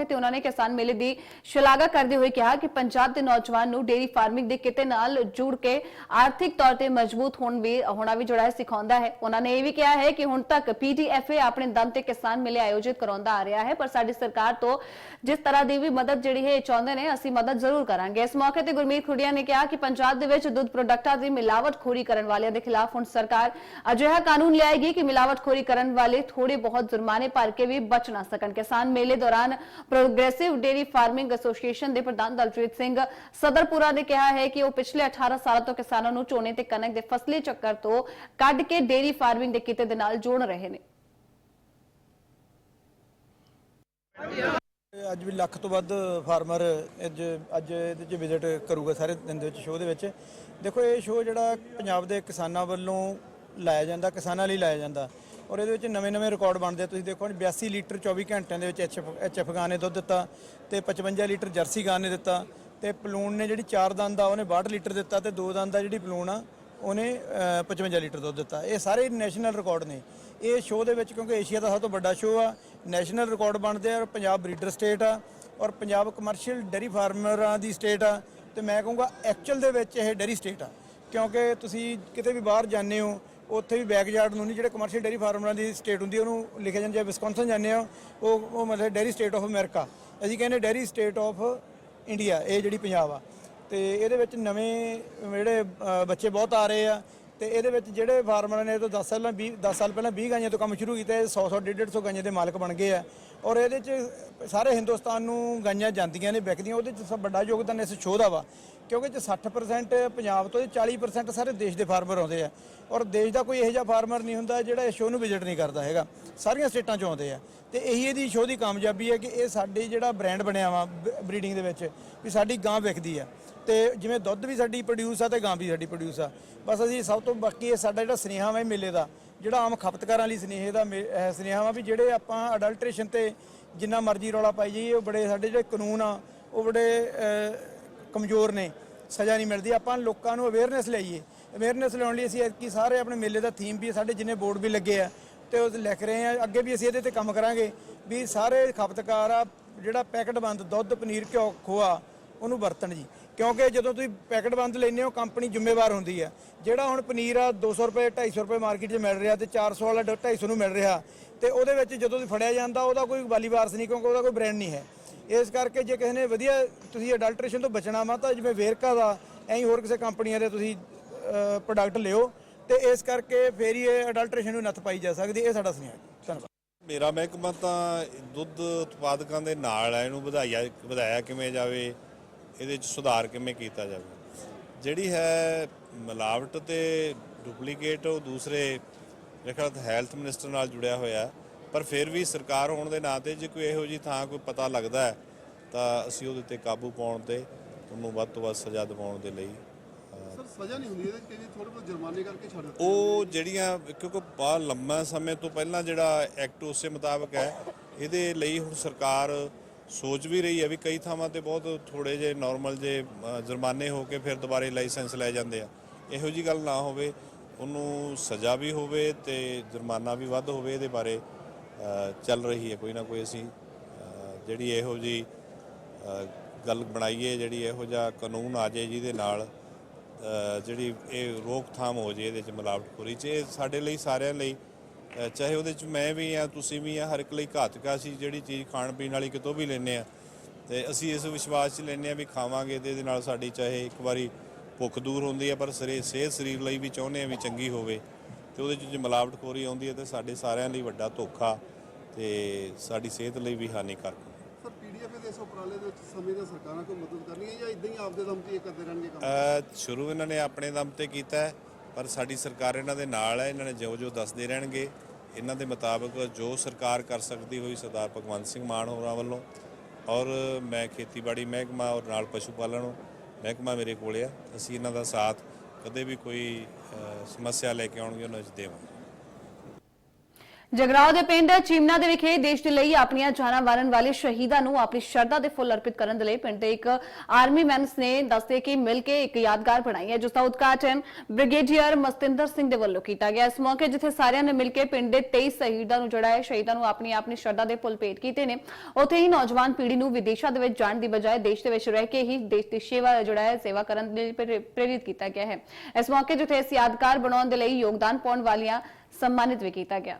ਮੌਕੇ ਤੇ ਉਹਨਾਂ ਨੇ ਕਿਸਾਨ ਮੇਲੇ ਦੀ ਸ਼ਲਾਘਾ ਕਰਦੇ ਹੋਏ ਕਿਹਾ ਕਿ ਪੰਜਾਬ ਦੇ ਨੌਜਵਾਨ ਨੂੰ ਡੇਰੀ ਫਾਰਮਿੰਗ ਦੇ ਕਿਤੇ ਨਾਲ ਜੁੜ ਕੇ ਆਰਥਿਕ ਤੌਰ ਤੇ ਮਜ਼ਬੂਤ ਹੋਣ ਵੀ, ਹੋਣਾ ਵੀ ਜਿਹੜਾ ਹੈ ਸਿਖਾਉਂਦਾ ਹੈ। ਉਹਨਾਂ ਨੇ ਇਹ ਵੀ ਕਿਹਾ ਹੈ ਕਿ ਹੁਣ ਤੱਕ ਪੀਟੀਐਫਏ ਆਪਣੇ ਦਮ ਤੇ ਕਿਸਾਨ ਮੇਲੇ ਆਯੋਜਿਤ ਕਰਾਉਂਦਾ ਆ ਰਿਹਾ ਹੈ, ਪਰ ਸਾਡੀ ਸਰਕਾਰ ਤੋਂ ਜਿਸ ਤਰ੍ਹਾਂ ਦੀ ਵੀ ਮਦਦ ਜਿਹੜੀ ਹੈ ਚਾਹੁੰਦੇ ਨੇ, ਅਸੀਂ ਮਦਦ ਜ਼ਰੂਰ ਕਰਾਂਗੇ। ਇਸ ਮੌਕੇ ਤੇ ਗੁਰਮੀਤ ਖੁੜੀਆ ਨੇ ਕਿਹਾ ਕਿ ਪੰਜਾਬ ਦੇ ਵਿੱਚ ਦੁੱਧ ਪ੍ਰੋਡਕਟਾਂ ਦੀ ਮਿਲਾਵਟਖੋਰੀ ਕਰਨ ਵਾਲਿਆਂ ਦੇ ਖਿਲਾਫ ਹੁਣ ਸਰਕਾਰ ਅਜਿਹਾ ਕਾਨੂੰਨ ਲਿਆਏਗੀ ਕਿ ਮਿਲਾਵਟਖੋਰੀ ਕਰਨ ਵਾਲੇ ਥੋੜੇ ਬਹੁਤ ਜੁਰਮਾਨੇ ਭਰ ਕੇ ਵੀ ਬਚ ਨਾ ਸਕਣ। ਕਿਸਾਨ ਮੇਲੇ ਦੌਰਾਨ ਪ੍ਰੋਗਰੈਸਿਵ ਡੇਰੀ ਫਾਰਮਿੰਗ ਐਸੋਸੀਏਸ਼ਨ ਦੇ ਪ੍ਰਧਾਨ ਦਲਜੀਤ ਸਿੰਘ ਸਦਰਪੁਰਾ ਨੇ ਕਿਹਾ ਹੈ ਕਿ ਉਹ ਪਿਛਲੇ 18 ਸਾਲਾਂ ਤੋਂ ਕਿਸਾਨਾਂ ਨੂੰ ਝੋਨੇ ਤੇ ਕਣਕ ਦੇ ਫਸਲੀ ਚੱਕਰ ਤੋਂ ਕੱਢ ਕੇ ਡੇਰੀ ਫਾਰਮਿੰਗ ਦੇ ਕਿੱਤੇ ਦੇ ਨਾਲ ਜੋੜ ਰਹੇ ਨੇ। ਅੱਜ ਵੀ ਲੱਖ ਤੋਂ ਵੱਧ ਫਾਰਮਰ ਅੱਜ ਅੱਜ ਇਹਦੇ 'ਚ ਵਿਜ਼ਿਟ ਕਰੂਗਾ ਸਾਰੇ ਦਿਨ ਦੇ ਵਿੱਚ ਸ਼ੋਅ ਦੇ ਵਿੱਚ। ਦੇਖੋ ਇਹ ਸ਼ੋਅ ਜਿਹੜਾ ਪੰਜਾਬ ਦੇ ਕਿਸਾਨਾਂ ਵੱਲੋਂ ਲਾਇਆ ਜਾਂਦਾ, ਕਿਸਾਨਾਂ ਲਈ ਲਾਇਆ ਜਾਂਦਾ। ਔਰ ਇਹਦੇ ਵਿੱਚ ਨਵੇਂ-ਨਵੇਂ ਰਿਕਾਰਡ ਬਣਦੇ ਆ। ਤੁਸੀਂ ਦੇਖੋ 82 ਲੀਟਰ 24 ਘੰਟਿਆਂ ਦੇ ਵਿੱਚ ਐਚਐਫ ਐਚਐਫ ਗਾਂ ਨੇ ਦੁੱਧ ਦਿੱਤਾ ਤੇ 55 ਲੀਟਰ ਜਰਸੀ ਗਾਂ ਨੇ ਦਿੱਤਾ ਤੇ ਪਲੂਣ ਨੇ ਜਿਹੜੀ 4 ਦੰਦ ਆ ਉਹਨੇ 62 ਲੀਟਰ ਦਿੱਤਾ ਤੇ 2 ਦੰਦ ਦਾ ਜਿਹੜੀ ਪਲੂਣ ਆ ਉਹਨੇ ਅ, 55 ਲੀਟਰ ਦੁੱਧ ਦਿੱਤਾ। ਇਹ ਸਾਰੇ ਨੈਸ਼ਨਲ ਰਿਕਾਰਡ ਨੇ। ਇਹ ਸ਼ੋਅ ਦੇ ਵਿੱਚ ਕਿਉਂਕਿ ਏਸ਼ੀਆ ਦਾ ਸਭ ਤੋਂ ਵੱਡਾ ਸ਼ੋਅ ਆ ਨੈਸ਼ਨਲ ਰਿਕਾਰਡ ਬਣਦੇ ਆ ਔਰ ਪੰਜਾਬ ਬਰੀਡਰ ਸਟੇਟ ਆ ਔਰ ਪੰਜਾਬ ਕਮਰਸ਼ੀਅਲ ਡੇਰੀ ਫਾਰਮਰਾਂ ਦੀ ਸਟੇਟ ਆ ਤੇ ਮੈਂ ਕਹੂੰਗਾ ਐਕਚੁਅਲ ਦੇ ਵਿੱਚ ਇਹ ਡੇਰੀ ਸਟੇਟ ਆ। ਕਿਉਂਕਿ ਤੁਸੀਂ ਕਿਤੇ ਵੀ ਬਾਹਰ ਜਾਂਦੇ ਹੋ ਉੱਥੇ ਵੀ ਬੈਕਯਾਰਡ ਨੂੰ ਨਹੀਂ, ਜਿਹੜੇ ਕਮਰਸ਼ੀਅਲ ਡੇਰੀ ਫਾਰਮਰਾਂ ਦੀ ਸਟੇਟ ਹੁੰਦੀ ਉਹਨੂੰ ਲਿਖਿਆ ਜਾਂਦਾ, ਜੇ ਵਿਸਕੌਨਸਨ ਜਾਂਦੇ ਆ, ਉਹ ਉਹ ਮਤਲਬ ਡੇਰੀ ਸਟੇਟ ਆਫ ਅਮਰੀਕਾ ਅਸੀਂ ਕਹਿੰਦੇ ਡੇਰੀ ਸਟੇਟ ਆਫ ਇੰਡੀਆ ਇਹ ਜਿਹੜੀ ਪੰਜਾਬ ਆ। ਤੇ ਇਹਦੇ ਵਿੱਚ ਨਵੇਂ ਜਿਹੜੇ ਬੱਚੇ ਬਹੁਤ ਆ ਰਹੇ ਆ ਤੇ ਇਹਦੇ ਵਿੱਚ ਜਿਹੜੇ ਫਾਰਮਰਾਂ ਨੇ ਇਹ ਤੋਂ 10 ਸਾਲਾਂ 20 10 ਸਾਲ ਪਹਿਲਾਂ 20 ਗਾਈਆਂ ਤੋਂ ਕੰਮ ਸ਼ੁਰੂ ਕੀਤਾ, ਇਹ 100 100 150 150 ਗਾਈਆਂ ਦੇ ਮਾਲਕ ਬਣ ਗਏ ਆ। ਔਰ ਇਹਦੇ ਚ ਸਾਰੇ ਹਿੰਦੁਸਤਾਨ ਨੂੰ ਗਾਈਆਂ ਜਾਂਦੀਆਂ ਨੇ, ਵਿਕਦੀਆਂ, ਉਹਦੇ ਚ ਸਭ ਵੱਡਾ ਯੋਗਦਾਨ ਇਸ ਸ਼ੋਅ ਦਾ ਵਾ। ਕਿਉਂਕਿ ਇਹ 'ਚ 60% ਪੰਜਾਬ ਤੋਂ ਤੇ 40% ਸਾਰੇ ਦੇਸ਼ ਦੇ ਫਾਰਮਰ ਆਉਂਦੇ ਆ। ਔਰ ਦੇਸ਼ ਦਾ ਕੋਈ ਇਹੋ ਜਿਹਾ ਫਾਰਮਰ ਨਹੀਂ ਹੁੰਦਾ ਜਿਹੜਾ ਇਸ ਸ਼ੋਅ ਨੂੰ ਵਿਜ਼ਿਟ ਨਹੀਂ ਕਰਦਾ ਹੈਗਾ। ਸਾਰੀਆਂ ਸਟੇਟਾਂ ਚੋਂ ਆਉਂਦੇ ਆ। ਤੇ ਇਹੀ ਇਹਦੀ ਸ਼ੋਅ ਦੀ ਕਾਮਯਾਬੀ ਹੈ ਕਿ ਇਹ ਸਾਡੀ ਜਿਹੜਾ ਬ੍ਰਾਂਡ ਬਣਿਆ ਵਾ ਬਰੀਡਿੰਗ ਦੇ ਵਿੱਚ, ਵੀ ਸਾਡੀ ਗਾਂ ਵਿਕਦੀ ਆ। ਤੇ ਜਿਵੇਂ ਦੁੱਧ ਵੀ ਸਾਡੀ ਪ੍ਰੋਡਿਊਸ ਆ ਤੇ ਗਾਂ ਵੀ ਸਾਡੀ ਪ੍ਰੋਡਿਊਸ ਆ। ਬਸ ਅਸੀਂ ਸਭ ਤੋਂ ਬਾਕੀ ਇਹ ਸਾਡਾ ਜਿਹੜਾ ਸੁਨੇਹਾ ਵਾ ਇਹ ਮੇਲੇ ਦਾ, ਜਿਹੜਾ ਆਮ ਖਪਤਕਾਰਾਂ ਲਈ ਸੁਨੇਹੇ ਦਾ ਮੇ- ਸੁਨੇਹਾ ਵਾ ਵੀ ਜਿਹੜੇ ਆਪਾਂ ਅਡਲਟ੍ਰੇਸ਼ਨ ਤੇ ਜਿੰਨਾ ਮਰਜ਼ੀ ਰੌਲਾ ਪਾਈ ਜਾਈਏ, ਉਹ ਬੜੇ ਸਾਡੇ ਜਿਹੜੇ ਕਾਨੂੰਨ ਆ, ਉਹ ਬੜੇ ਕਮਜ਼ੋਰ ਨੇ, ਸਜ਼ਾ ਨਹੀਂ ਮਿਲਦੀ। ਆਪਾਂ ਲੋਕਾਂ ਨੂੰ ਅਵੇਅਰਨੈਸ ਲਈਏ ਅਵੇਅਰਨੈਸ ਲਿਆਉਣ ਲਈ ਅਸੀਂ ਐਤਕੀ ਸਾਰੇ ਆਪਣੇ ਮੇਲੇ ਦਾ ਥੀਮ ਵੀ ਸਾਡੇ ਜਿੰਨੇ ਬੋਰਡ ਵੀ ਲੱਗੇ ਆ, ਤੇ ਉਹ ਲਿਖ ਰਹੇ ਆ। ਅੱਗੇ ਵੀ ਅਸੀਂ ਇਹਦੇ ਤੇ ਕੰਮ ਕਰਾਂਗੇ ਵੀ ਸਾਰੇ ਖਪਤਕਾਰ ਆ, ਜਿਹੜਾ ਪੈਕਟ ਬੰਦ ਦੁੱਧ, ਪਨੀਰ, ਘਿਓ, ਖੋਆ, ਉਹਨੂੰ ਵਰਤਣ ਜੀ। ਕਿਉਂਕਿ ਜਦੋਂ ਤੁਸੀਂ ਪੈਕਟ ਬੰਦ ਲੈਂਦੇ ਹੋ, ਕੰਪਨੀ ਜ਼ਿੰਮੇਵਾਰ ਹੁੰਦੀ ਹੈ। ਜਿਹੜਾ ਹੁਣ ਪਨੀਰ ਆ 200 ਰੁਪਏ 250 ਰੁਪਏ ਮਾਰਕੀਟ 'ਚ ਮਿਲ ਰਿਹਾ ਤੇ 400 ਵਾਲਾ 250 ਨੂੰ ਮਿਲ ਰਿਹਾ। ਤੇ ਉਹਦੇ ਵਿੱਚ ਜਦੋਂ ਤੁਸੀਂ ਫੜਿਆ ਜਾਂਦਾ, ਉਹਦਾ ਕੋਈ ਵਾਲੀ ਵਾਰਸ ਨਹੀਂ, ਕਿਉਂਕਿ ਉਹਦਾ ਕੋਈ ਬ੍ਰਾਂਡ ਨਹੀਂ ਹੈ। ਇਸ ਕਰਕੇ ਜੇ ਕਿਸੇ ਨੇ ਵਧੀਆ ਤੁਸੀਂ ਅਡਲਟ੍ਰੇਸ਼ਨ ਤੋਂ ਬਚਣਾ ਵਾ, ਤਾਂ ਜਿਵੇਂ ਵੇਰਕਾ ਦਾ ਐਂ ਹੋਰ ਕਿਸੇ ਕੰਪਨੀਆਂ ਦੇ ਤੁਸੀਂ ਪ੍ਰੋਡਕਟ ਲਿਓ। ਤੇ ਇਸ ਕਰਕੇ ਫੇਰ ਹੀ ਇਹ ਅਡਲਟ੍ਰੇਸ਼ਨ ਨੂੰ ਨੱਥ ਪਾਈ ਜਾ ਸਕਦੀ, ਇਹ ਸਾਡਾ ਸੁਨੇਹਾ ਧੰਨਵਾਦ। ਮੇਰਾ ਮਹਿਕਮਾ ਤਾਂ ਦੁੱਧ ਉਤਪਾਦਕਾਂ ਦੇ ਨਾਲ ਹੈ ਇਹਨੂੰ ਵਧਾਇਆ ਵਧਾਇਆ ਕਿਵੇਂ ਜਾਵੇ? ਇਹਦੇ ਵਿੱਚ ਸੁਧਾਰ ਕਿਵੇਂ ਕੀਤਾ ਜਾਵੇ ਜਿਹੜੀ ਹੈ ਮਿਲਾਵਟ ਤੇ ਡੁਪਲੀਕੇਟ ਉਹ ਦੂਸਰੇ ਖਿਆਲ ਹੈਲਥ ਮਿਨਿਸਟਰ ਨਾਲ ਜੁੜਿਆ ਹੋਇਆ। ਪਰ ਫਿਰ ਵੀ ਸਰਕਾਰ ਹੋਣ ਦੇ ਨਾਤੇ ਜੇ ਕੋਈ ਇਹੋ ਜੀ ਥਾਂ ਕੋਈ ਪਤਾ ਲੱਗਦਾ ਹੈ ਤਾਂ ਅਸੀਂ ਉਹਦੇ ਤੇ ਕਾਬੂ ਪਾਉਣ ਤੇ ਉਹਨੂੰ ਵੱਧ ਤੋਂ ਵੱਧ ਸਜ਼ਾ ਦਿਵਾਉਣ ਦੇ ਲਈ ਸਰ ਸਜ਼ਾ ਨਹੀਂ ਹੁੰਦੀ ਇਹਦੇ ਚ ਕਈ ਥੋੜੇ ਬਹੁਤ ਜੁਰਮਾਨੇ ਕਰਕੇ ਛੱਡ ਦਿੱਤੇ ਉਹ ਜਿਹੜੀਆਂ ਕਿਉਂਕਿ ਬਹੁਤ ਲੰਮਾ ਸਮੇਂ ਤੋਂ ਪਹਿਲਾਂ ਜਿਹੜਾ ਐਕਟ ਉਸੇ ਮੁਤਾਬਕ ਹੈ ਇਹਦੇ ਲਈ ਹੁਣ ਸਰਕਾਰ ਸੋਚ ਵੀ ਰਹੀ ਹੈ ਵੀ ਕਈ ਥਾਵਾਂ ਤੇ ਬਹੁਤ ਥੋੜੇ ਜੇ ਨਾਰਮਲ ਜੇ ਜੁਰਮਾਨੇ ਹੋ ਕੇ ਫਿਰ ਦੁਬਾਰੇ ਲਾਇਸੈਂਸ ਲੈ ਜਾਂਦੇ ਆ। ਇਹੋ ਜੀ ਗੱਲ ਨਾ ਹੋਵੇ, ਉਹਨੂੰ ਸਜ਼ਾ ਵੀ ਹੋਵੇ ਤੇ ਜੁਰਮਾਨਾ ਵੀ ਵੱਧ ਹੋਵੇ, ਇਹਦੇ ਬਾਰੇ ਚੱਲ ਰਹੀ ਹੈ ਕੋਈ ਨਾ ਕੋਈ ਅਸੀਂ ਜਿਹੜੀ ਇਹੋ ਜੀ ਗੱਲ ਬਣਾਈਏ, ਜਿਹੜੀ ਇਹੋ ਜਿਹਾ ਕਾਨੂੰਨ ਆ ਜਾਏ ਜਿਹਦੇ ਨਾਲ ਜਿਹੜੀ ਇਹ ਰੋਕਥਾਮ ਹੋ ਜੇ ਇਹਦੇ ਚ ਮਿਲਾਵਟਖੋਰੀ ਚ, ਇਹ ਸਾਡੇ ਲਈ ਸਾਰਿਆਂ ਲਈ ਚਾਹੇ ਉਹਦੇ ਚ ਮੈਂ ਵੀ ਆ ਤੁਸੀਂ ਵੀ ਆ ਹਰ ਇੱਕ ਲਈ ਘਾਤਕਾ ਸੀ ਜਿਹੜੀ ਚੀਜ਼ ਖਾਣ ਪੀਣ ਵਾਲੀ ਕਿਤੋਂ ਵੀ ਲੈਨੇ ਆ। ਤੇ ਅਸੀਂ ਇਸ ਵਿਸ਼ਵਾਸ 'ਚ ਲੈਨੇ ਆ ਵੀ ਖਾਵਾਂਗੇ ਤੇ ਇਹਦੇ ਨਾਲ ਸਾਡੀ ਚਾਹੇ ਇੱਕ ਵਾਰੀ ਭੁੱਖ ਦੂਰ ਹੁੰਦੀ ਆ ਪਰ ਸਰੇ ਸਿਹਤ ਸਰੀਰ ਲਈ ਵੀ ਚਾਹੁੰਦੇ ਆ ਵੀ ਚੰਗੀ ਹੋਵੇ। ਤੇ ਉਹਦੇ 'ਚ ਜੇ ਮਿਲਾਵਟਖੋਰੀ ਆਉਂਦੀ ਹੈ ਤੇ ਸਾਡੇ ਸਾਰਿਆਂ ਲਈ ਵੱਡਾ ਧੋਖਾ ਤੇ ਸਾਡੀ ਸਿਹਤ ਲਈ ਵੀ ਹਾਨੀਕਾਰਕ। ਸਰ ਪੀਡੀਐਫ ਦੇ ਇਸ ਉਪਰਾਲੇ ਦੇ ਵਿੱਚ ਸਮੇਂ ਦੀਆਂ ਸਰਕਾਰਾਂ ਕੋਈ ਮਦਦ ਕਰਨੀ ਹੈ ਜਾਂ ਇਦਾਂ ਹੀ ਆਪਦੇ ਦਮ ਤੇ ਇਹ ਕਰਦੇ ਰਹਿਣਗੇ ਕੰਮ? ਸ਼ੁਰੂ ਇਹਨਾਂ ਨੇ ਆਪਣੇ ਦਮ ਤੇ ਕੀਤਾ ਹੈ, ਪਰ ਸਾਡੀ ਸਰਕਾਰ ਇਹਨਾਂ ਦੇ ਨਾਲ ਹੈ, ਇਹਨਾਂ ਨੇ ਜੋ ਜੋ ਦੱਸਦੇ ਰਹਿਣਗੇ। ਇਹਨਾਂ ਦੇ ਮੁਤਾਬਕ ਜੋ ਸਰਕਾਰ ਕਰ ਸਕਦੀ ਹੋਈ ਸਰਦਾਰ ਭਗਵੰਤ ਸਿੰਘ ਮਾਨ ਹੋਰਾਂ ਵੱਲੋਂ। ਔਰ ਮੈਂ ਖੇਤੀਬਾੜੀ ਮਹਿਕਮਾ ਔਰ ਨਾਲ ਪਸ਼ੂ ਪਾਲਣ ਮਹਿਕਮਾ ਮੇਰੇ ਕੋਲ ਆ। ਅਸੀਂ ਇਹਨਾਂ ਦਾ ਸਾਥ ਕਦੇ ਵੀ ਕੋਈ ਸਮੱਸਿਆ ਲੈ ਕੇ ਆਉਣਗੇ, ਉਹਨਾਂ ਵਿੱਚ ਦੇਵਾਂਗੇ। ਜਗਰਾਓ ਦੇ ਪਿੰਡ ਚੀਮਨਾ ਦੇ ਵਿਖੇ ਦੇਸ਼ ਦੇ ਲਈ ਆਪਣੀਆਂ ਜਾਨਾਂ ਵਾਰਨ ਵਾਲੇ ਸ਼ਹੀਦਾਂ ਨੂੰ ਆਪਣੀ ਸ਼ਰਧਾ ਦੇ ਫੁੱਲ ਅਰਪਿਤ ਕਰਨ ਦੇ ਲਈ ਪਿੰਡ ਦੇ ਇੱਕ ਆਰਮੀ ਮੈਨਸ ਨੇ ਦੱਸਦੇ ਕਿ ਮਿਲ ਕੇ ਇੱਕ ਯਾਦਗਾਰ ਬਣਾਈ ਹੈ, ਜਿਸ ਦਾ ਉਦਘਾਟਨ ਬ੍ਰਿਗੇਡੀਅਰ ਮਸਤਿੰਦਰ ਸਿੰਘ ਦੇ ਵੱਲੋਂ ਕੀਤਾ ਗਿਆ। ਇਸ ਮੌਕੇ ਜਿੱਥੇ ਸਾਰਿਆਂ ਨੇ ਮਿਲ ਕੇ ਪਿੰਡ ਦੇ 23 ਸ਼ਹੀਦਾਂ ਨੂੰ ਜਿਹੜਾ ਹੈ ਸ਼ਹੀਦਾਂ ਨੂੰ ਆਪਣੀ ਆਪਣੀ ਸ਼ਰਧਾ ਦੇ ਫੁੱਲ ਭੇਟ ਕੀਤੇ ਨੇ। ਉੱਥੇ ਹੀ ਨੌਜਵਾਨ ਪੀੜ੍ਹੀ ਨੂੰ ਵਿਦੇਸ਼ਾਂ ਦੇ ਵਿੱਚ ਜਾਣ ਦੀ ਬਜਾਏ ਦੇਸ਼ ਦੇ ਵਿੱਚ ਰਹਿ ਕੇ ਹੀ ਦੇਸ਼ ਦੀ ਸੇਵਾ ਜਿਹੜਾ ਹੈ ਸੇਵਾ ਕਰਨ ਦੇ ਲਈ ਪ੍ਰੇਰਿਤ ਕੀਤਾ ਗਿਆ ਹੈ। ਇਸ ਮੌਕੇ ਜਿੱਥੇ ਇਸ ਯਾਦਗਾਰ ਬਣਾਉਣ ਦੇ ਲਈ ਯੋਗਦਾਨ ਪਾਉਣ ਵਾਲੀਆਂ ਸਨਮਾਨਿਤ ਵੀ ਕੀਤਾ ਗਿਆ।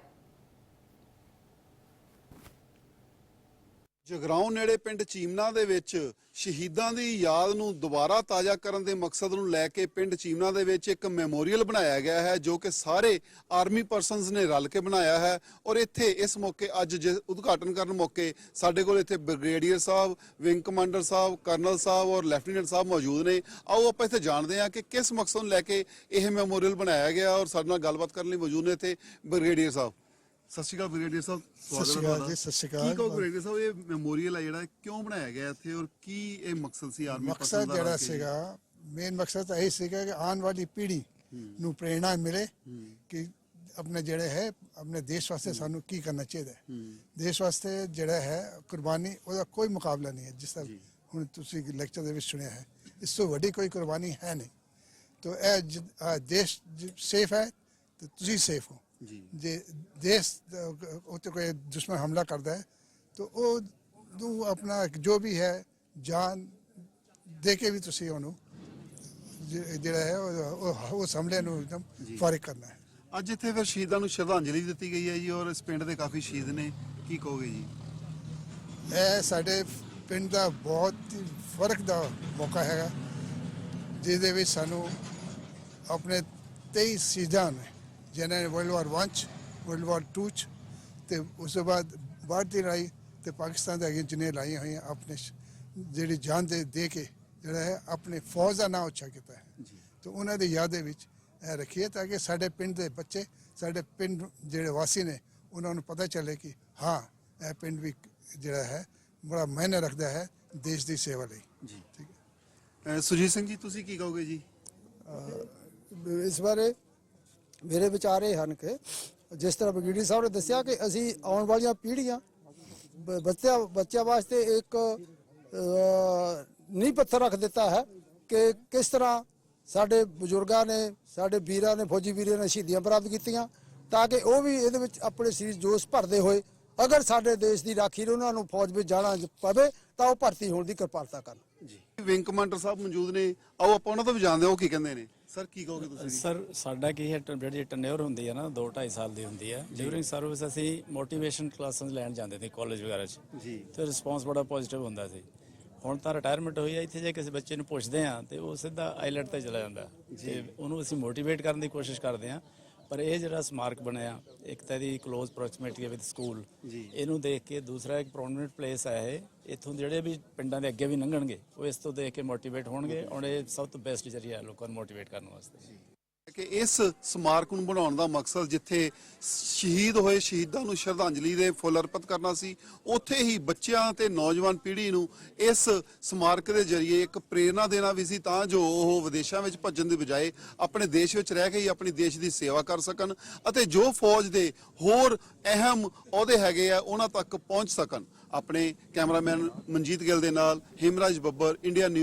ਜਗਰਾਉਂ ਨੇੜੇ ਪਿੰਡ ਚੀਮਨਾ ਦੇ ਵਿੱਚ ਸ਼ਹੀਦਾਂ ਦੀ ਯਾਦ ਨੂੰ ਦੁਬਾਰਾ ਤਾਜ਼ਾ ਕਰਨ ਦੇ ਮਕਸਦ ਨੂੰ ਲੈ ਕੇ ਪਿੰਡ ਚੀਮਨਾ ਦੇ ਵਿੱਚ ਇੱਕ ਮੈਮੋਰੀਅਲ ਬਣਾਇਆ ਗਿਆ ਹੈ, ਜੋ ਕਿ ਸਾਰੇ ਆਰਮੀ ਪਰਸਨਸ ਨੇ ਰਲ ਕੇ ਬਣਾਇਆ ਹੈ ਔਰ ਇੱਥੇ ਇਸ ਮੌਕੇ ਅੱਜ ਜੇ ਉਦਘਾਟਨ ਕਰਨ ਮੌਕੇ ਸਾਡੇ ਕੋਲ ਇੱਥੇ ਬ੍ਰਿਗੇਡੀਅਰ ਸਾਹਿਬ, ਵਿੰਗ ਕਮਾਂਡਰ ਸਾਹਿਬ, ਕਰਨਲ ਸਾਹਿਬ ਔਰ ਲੈਫਟੀਨੈਂਟ ਸਾਹਿਬ ਮੌਜੂਦ ਨੇ। ਆਓ ਆਪਾਂ ਇੱਥੇ ਜਾਣਦੇ ਹਾਂ ਕਿ ਕਿਸ ਮਕਸਦ ਨੂੰ ਲੈ ਕੇ ਇਹ ਮੈਮੋਰੀਅਲ ਬਣਾਇਆ ਗਿਆ ਔਰ ਸਾਡੇ ਨਾਲ ਗੱਲਬਾਤ ਕਰਨ ਲਈ ਮੌਜੂਦ ਨੇ ਇੱਥੇ ਬ੍ਰਿਗੇਡੀਅਰ ਸਾਹਿਬ। ਸਤਿ ਸ਼੍ਰੀ ਅਕਾਲ ਬ੍ਰਿਗੇਡੀਅਰ ਸਾਹਿਬ ਸਤਿ ਸ਼੍ਰੀ ਅਕਾਲ ਜੀ, ਸਤਿ ਸ਼੍ਰੀ ਅਕਾਲ। ਕੀ ਕਹੋ ਬ੍ਰਿਗੇਡੀਅਰ ਸਾਹਿਬ ਇਹ ਮੈਮੋਰੀਅਲ ਹੈ ਜਿਹੜਾ ਕਿਉਂ ਬਣਾਇਆ ਗਿਆ ਇੱਥੇ ਔਰ ਕੀ ਇਹ ਮਕਸਦ ਸੀ ਆਰਮੀ ਮਕਸਦ ਜਿਹੜਾ ਸੀਗਾ ਮੇਨ ਮਕਸਦ ਤਾਂ ਇਹ ਸੀਗਾ ਕਿ ਆਉਣ ਵਾਲੀ ਪੀੜ੍ਹੀ ਨੂੰ ਪ੍ਰੇਰਣਾ ਮਿਲੇ ਕਿ ਆਪਣੇ ਜਿਹੜੇ ਹੈ ਆਪਣੇ ਦੇਸ਼ ਵਾਸਤੇ ਸਾਨੂੰ ਕੀ ਕਰਨਾ ਚਾਹੀਦਾ ਹੈ। ਦੇਸ਼ ਵਾਸਤੇ ਜਿਹੜਾ ਹੈ ਕੁਰਬਾਨੀ ਉਹਦਾ ਕੋਈ ਮੁਕਾਬਲਾ ਨਹੀਂ ਹੈ ਜਿਸ ਤਰ੍ਹਾਂ ਹੁਣ ਤੁਸੀਂ ਲੈਕਚਰ ਦੇ ਵਿੱਚ ਸੁਣਿਆ ਹੈ। ਇਸ ਤੋਂ ਵੱਡੀ ਕੋਈ ਕੁਰਬਾਨੀ ਹੈ ਨਹੀਂ। ਤੋ ਇਹ ਜ- ਅਹ ਦੇਸ਼ ਸੇਫ ਹੈ ਤੇ ਤੁਸੀਂ ਸੇਫ ਹੋ। ਜੀ। ਦੇਸ਼ ਉੱਤੇ ਕੋਈ ਦੁਸ਼ਮਣ ਹਮਲਾ ਕਰਦਾ ਹੈ ਤਾਂ ਉਹ ਨੂੰ ਆਪਣਾ ਜੋ ਵੀ ਹੈ ਜਾਨ ਦੇ ਕੇ ਵੀ ਤੁਸੀਂ ਉਹਨੂੰ ਜਿਹੜਾ ਹੈ ਉਹ- ਉਸ ਹਮਲੇ ਨੂੰ ਇੱਕਦਮ ਫਾਰਿਗ ਕਰਨਾ ਹੈ। ਅੱਜ ਇੱਥੇ ਫਿਰ ਸ਼ਹੀਦਾਂ ਨੂੰ ਸ਼ਰਧਾਂਜਲੀ ਦਿੱਤੀ ਗਈ ਹੈ ਜੀ ਔਰ ਇਸ ਪਿੰਡ ਦੇ ਕਾਫੀ ਸ਼ਹੀਦ ਨੇ। ਕੀ ਕਹੋਗੇ ਜੀ? ਇਹ ਸਾਡੇ ਪਿੰਡ ਦਾ ਬਹੁਤ ਹੀ ਫ਼ਰਕ ਦਾ ਮੌਕਾ ਹੈਗਾ ਜਿਹਦੇ ਵਿੱਚ ਸਾਨੂੰ ਆਪਣੇ 23 ਸੀਜ਼ਾਂ ਨੇ ਜਿਨ੍ਹਾਂ ਨੇ ਵਰਲਡ ਵਾਰ 1 ਚ ਵਰਲਡ ਵਾਰ 2 ਚ ਤੇ ਉਸ ਤੋਂ ਬਾਅਦ ਭਾਰਤੀ ਲੜਾਈ ਤੇ ਪਾਕਿਸਤਾਨ ਦੇ ਅੱਗੇ ਜਿੰਨੇ ਲਾਈਆਂ ਹੋਈਆਂ ਆਪਣੇ ਜਿਹੜੀ ਜਾਨ ਦੇ ਦੇ ਕੇ ਜਿਹੜਾ ਹੈ ਆਪਣੇ ਫੌਜ ਦਾ ਨਾਂ ਉੱਚਾ ਕੀਤਾ ਹੈ। ਤੇ ਉਹਨਾਂ ਦੀ ਯਾਦ ਦੇ ਵਿੱਚ ਇਹ ਰੱਖੀਏ ਤਾਂ ਕਿ ਸਾਡੇ ਪਿੰਡ ਦੇ ਬੱਚੇ ਸਾਡੇ ਪਿੰਡ ਜਿਹੜੇ ਵਾਸੀ ਨੇ ਉਹਨਾਂ ਨੂੰ ਪਤਾ ਚੱਲੇ ਕਿ ਹਾਂ ਇਹ ਪਿੰਡ ਵੀ ਜਿਹੜਾ ਹੈ ਬੜਾ ਮਾਇਨੇ ਰੱਖਦਾ ਹੈ ਦੇਸ਼ ਦੀ ਸੇਵਾ ਲਈ। ਜੀ। ਠੀਕ ਹੈ। ਅਹ ਸੁਰਜੀਤ ਸਿੰਘ ਜੀ ਤੁਸੀਂ ਕੀ ਕਹੋਗੇ ਜੀ? ਇਸ ਬਾਰੇ ਮੇਰੇ ਵਿਚਾਰ ਇਹ ਹਨ ਕਿ ਜਿਸ ਤਰ੍ਹਾਂ ਬਗੀੜੀ ਸਾਹਿਬ ਨੇ ਦੱਸਿਆ ਕਿ ਅਸੀਂ ਆਉਣ ਵਾਲੀਆਂ ਪੀੜ੍ਹੀਆਂ ਬੱਚਿਆਂ ਬੱਚਿਆਂ ਵਾਸਤੇ ਇੱਕ ਨੀਂਹ ਪੱਥਰ ਰੱਖ ਦਿੱਤਾ ਹੈ ਕਿ ਕਿਸ ਤਰ੍ਹਾਂ ਸਾਡੇ ਬਜ਼ੁਰਗਾਂ ਨੇ, ਸਾਡੇ ਵੀਰਾਂ ਨੇ, ਫੌਜੀ ਵੀਰਾਂ ਨੇ ਸ਼ਹੀਦੀਆਂ ਪ੍ਰਾਪਤ ਕੀਤੀਆਂ ਤਾਂ ਕਿ ਉਹ ਵੀ ਇਹਦੇ ਵਿੱਚ ਆਪਣੇ ਸਰੀਰ ਜੋਸ਼ ਭਰਦੇ ਹੋਏ ਅਗਰ ਸਾਡੇ ਦੇਸ਼ ਦੀ ਰਾਖੀ ਲਈ ਉਹਨਾਂ ਨੂੰ ਫੌਜ ਵਿੱਚ ਜਾਣਾ ਪਵੇ ਤਾਂ ਉਹ ਭਰਤੀ ਹੋਣ ਦੀ ਕਿਰਪਾਲਤਾ ਕਰਨ। ਜੀ। ਵਿੰਗ ਕਮਾਂਡਰ ਸਾਹਿਬ ਮੌਜੂਦ ਨੇ। ਆਓ ਆਪਾਂ ਉਹਨਾਂ ਤੋਂ ਵੀ ਜਾਣਦੇ ਹਾਂ, ਉਹ ਕੀ ਕਹਿੰਦੇ ਨੇ? ਸਰ ਕੀ ਕਹੋਗੇ ਤੁਸੀਂ ਸਰ ਸਾਡਾ ਕੀ ਹੈ ਟ- ਜਿਹੜੀ ਟਨਿਓਰ ਹੁੰਦੀ ਹੈ ਨਾ 2 2.5 ਸਾਲ ਦੀ ਹੁੰਦੀ ਹੈ। ਡਿਊਰਿੰਗ ਸਰਵਿਸ ਅਸੀਂ ਮੋਟੀਵੇਸ਼ਨ ਕਲਾਸਾਂ ਲੈਣ ਜਾਂਦੇ ਸੀ ਕਾਲਜ ਵਗੈਰਾ 'ਚ। ਜੀ। ਤੇ ਰਿਸਪੌਂਸ ਬੜਾ ਪੋਜ਼ਿਟਿਵ ਹੁੰਦਾ ਸੀ। ਹੁਣ ਤਾਂ ਰਿਟਾਇਰਮੈਂਟ ਹੋਈ ਹੈ ਇੱਥੇ ਜੇ ਕਿਸੇ ਬੱਚੇ ਨੂੰ ਪੁੱਛਦੇ ਆ ਤੇ ਉਹ ਸਿੱਧਾ ਆਈਲੈਟ ਤੇ ਚਲਾ ਜਾਂਦਾ। ਤੇ ਉਹਨੂੰ ਅਸੀਂ ਮੋਟੀਵੇਟ ਕਰਨ ਦੀ ਕੋਸ਼ਿਸ਼ ਕਰਦੇ ਆ ਪਰ ਇਹ ਜਿਹੜਾ ਸਮਾਰਕ ਬਣਿਆ ਇੱਕ ਤਾਂ ਇਹਦੀ ক্লোਜ਼ ਪ੍ਰੋਕਸੀਮਿਟੀ ਵਿਦ ਸਕੂਲ ਇਹਨੂੰ ਦੇਖ ਕੇ ਦੂਸਰਾ ਇੱਕ ਪ੍ਰੋਮਿਨੈਂਟ ਪਲੇਸ ਹੈ ਇਹ। ਇੱਥੋਂ ਜਿਹੜੇ ਵੀ ਪਿੰਡਾਂ ਦੇ ਅੱਗੇ ਵੀ ਲੰਘਣਗੇ ਉਹ ਇਸ ਤੋਂ ਦੇਖ ਕੇ ਮੋਟੀਵੇਟ ਹੋਣਗੇ। ਔਰ ਇਹ ਸਭ ਤੋਂ ਬੈਸਟ ਜਰੀਆ ਹੈ ਲੋਕਾਂ ਨੂੰ ਮੋਟੀਵੇਟ ਕਰਨ ਵਾਸਤੇ। ਕਿ ਇਸ ਸਮਾਰਕ ਨੂੰ ਬਣਾਉਣ ਦਾ ਮਕਸਦ ਜਿੱਥੇ ਸ਼ਹੀਦ ਹੋਏ ਸ਼ਹੀਦਾਂ ਨੂੰ ਸ਼ਰਧਾਂਜਲੀ ਦੇ ਫੁੱਲ ਅਰਪਿਤ ਕਰਨਾ ਸੀ, ਉੱਥੇ ਹੀ ਬੱਚਿਆਂ ਤੇ ਨੌਜਵਾਨ ਪੀੜ੍ਹੀ ਨੂੰ ਇਸ ਸਮਾਰਕ ਦੇ ਜ਼ਰੀਏ ਇੱਕ ਪ੍ਰੇਰਣਾ ਦੇਣਾ ਵੀ ਸੀ ਤਾਂ ਜੋ ਉਹ ਵਿਦੇਸ਼ਾਂ ਵਿੱਚ ਭੱਜਣ ਦੀ ਬਜਾਏ ਆਪਣੇ ਦੇਸ਼ ਵਿੱਚ ਰਹਿ ਕੇ ਹੀ ਆਪਣੀ ਦੇਸ਼ ਦੀ ਸੇਵਾ ਕਰ ਸਕਣ ਅਤੇ ਜੋ ਫੌਜ ਦੇ ਹੋਰ ਅਹਿਮ ਅਹੁਦੇ ਹੈਗੇ ਆ, ਉਹਨਾਂ ਤੱਕ ਪਹੁੰਚ ਸਕਣ। ਆਪਣੇ ਕੈਮਰਾਮੈਨ ਮਨਜੀਤ ਗਿੱਲ ਦੇ ਨਾਲ ਹਿਮਰਾਜ ਬੱਬਰ, ਇੰਡੀਆ ਨਿਊਜ਼।